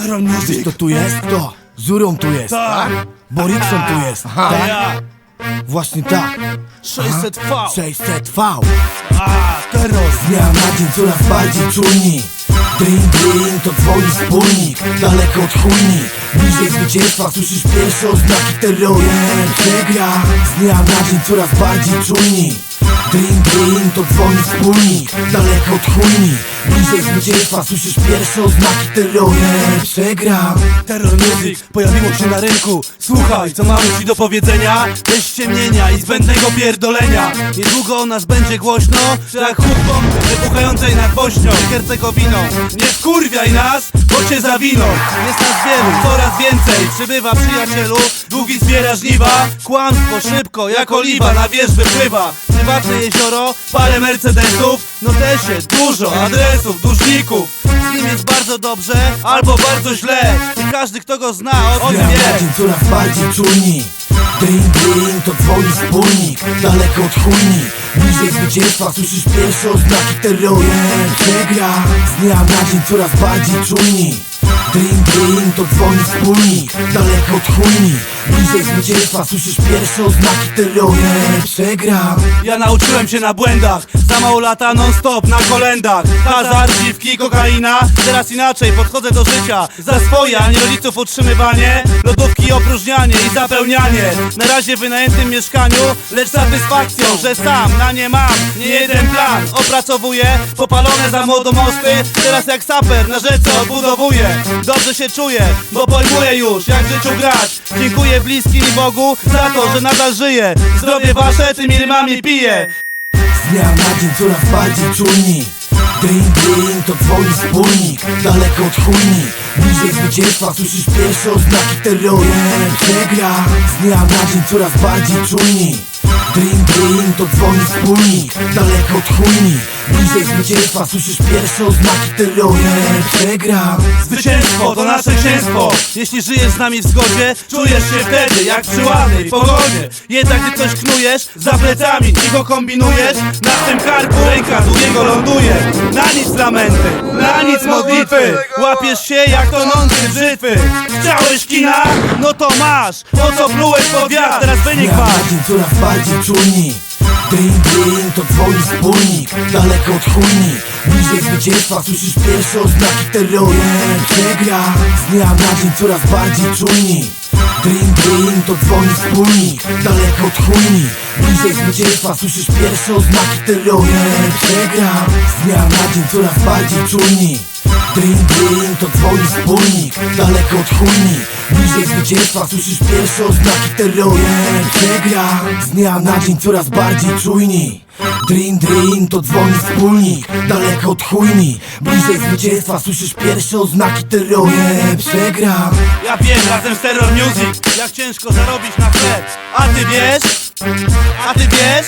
Terror Music. To tu jest? To. Zurą tu jest. Tak. Borikson tu jest. A Tak? ja. Właśnie tak. 600 V. 600 V. A, terror. Z dnia na dzień coraz bardziej czujni Dring, dring, to dzwoni wspólnik Daleko od chujni Bliżej zwycięstwa słyszysz pierwsze oznaki terroru Przegra Z dnia na dzień coraz bardziej czujni Dring, dring, to dzwoni wspólnik Daleko od chujni Bliżej zwycięstwa słyszysz pierwsze oznaki terroru Przegra Terror Music pojawiło się na rynku. Słuchaj, co mamy ci do powiedzenia? Bez ściemnienia i zbędnego pierdolenia. Niedługo o nas będzie głośno jak bomby wybuchającej nad Bośnią Hercegowiną Nie wkurwiaj nas, bo cię zawiną Jest nas wielu, coraz więcej. Przybywa przyjacielu, długi zbiera żniwa. Kłamstwo szybko, jak oliwa na wierzch wypływa Prywatne jezioro, parę mercedesów. Notesie, dużo adresów, dłużników. Z nim jest bardzo dobrze, albo bardzo źle. I każdy kto go zna, o tym Dnia na wie dzień coraz bardziej czujni. Dring, dring, to dzwoni wspólnik Daleko od chujni. Bliżej zwycięstwa słyszysz pierwsze oznaki terroru Przegra Z dnia na dzień coraz bardziej czujni Dring, dring, to dzwoni wspólnik Daleko od chujni. Bliżej zwycięstwa słyszysz pierwsze oznaki terroru Przegra Ja nauczyłem się na błędach Za mało lata non stop na kolendach. Hazard, dziwki, kokaina. Teraz inaczej podchodzę do życia. Za swoje, a nie rodziców utrzymywanie. Lodówki opróżnianie i zapełnianie. Na razie w wynajętym mieszkaniu Lecz satysfakcją, że sam na nie mam Nie jeden plan. Opracowuję popalone za młodo mosty. Teraz jak saper na rzece odbudowuję. Dobrze się czuję, bo pojmuję już jak w życiu grać. Dziękuję bliskim i Bogu za to, że nadal żyję. Zdrowie wasze tymi rymami piję Z dnia na dzień coraz bardziej czujni. Dring, dring, to dzwoni wspólnik Daleko od chujni. Bliżej zwycięstwa słyszysz pierwsze oznaki terroru Przegra. Z dnia na dzień coraz bardziej czujni Dring, dring, to dzwoni wspólnik Daleko od chujni. Bliżej zwycięstwa słyszysz pierwsze oznaki terroru Przegra Zwycięstwo to nasze księstwo. Jeśli żyjesz z nami w zgodzie Czujesz się wtedy jak przy ładnej pogodzie. Jednak gdy coś knujesz Za plecami go kombinujesz Na tym karku długiego ląduje Na nic lamenty, na nic modlitwy. Łapiesz się jak tonący brzytwy Chciałeś kina? No to masz Po co plułeś pod wiatr? Teraz wynik masz. coraz bardziej czujni. Dring, dring, to dzwoni wspólnik Daleko od chujni. Bliżej zwycięstwa słyszysz pierwsze oznaki terroru Przegra. Z dnia na dzień coraz bardziej czujni Dring, dring, to dzwoni wspólnik Daleko od chujni. Bliżej zwycięstwa słyszysz pierwsze oznaki terroru Przegra. Z dnia na dzień coraz bardziej czujni Dring, dring, to dzwoni wspólnik Daleko od chujni. Bliżej zwycięstwa słyszysz pierwsze oznaki terroru. Przegra Z dnia na dzień coraz bardziej czujni. Drin, drin, to dzwoni wspólnik Daleko od chujni. Bliżej zwycięstwa słyszysz pierwsze oznaki terroru. Przegra. Ja wiem, razem z Terror Music Jak ciężko zarobić na chleb. A ty wiesz? A ty wiesz?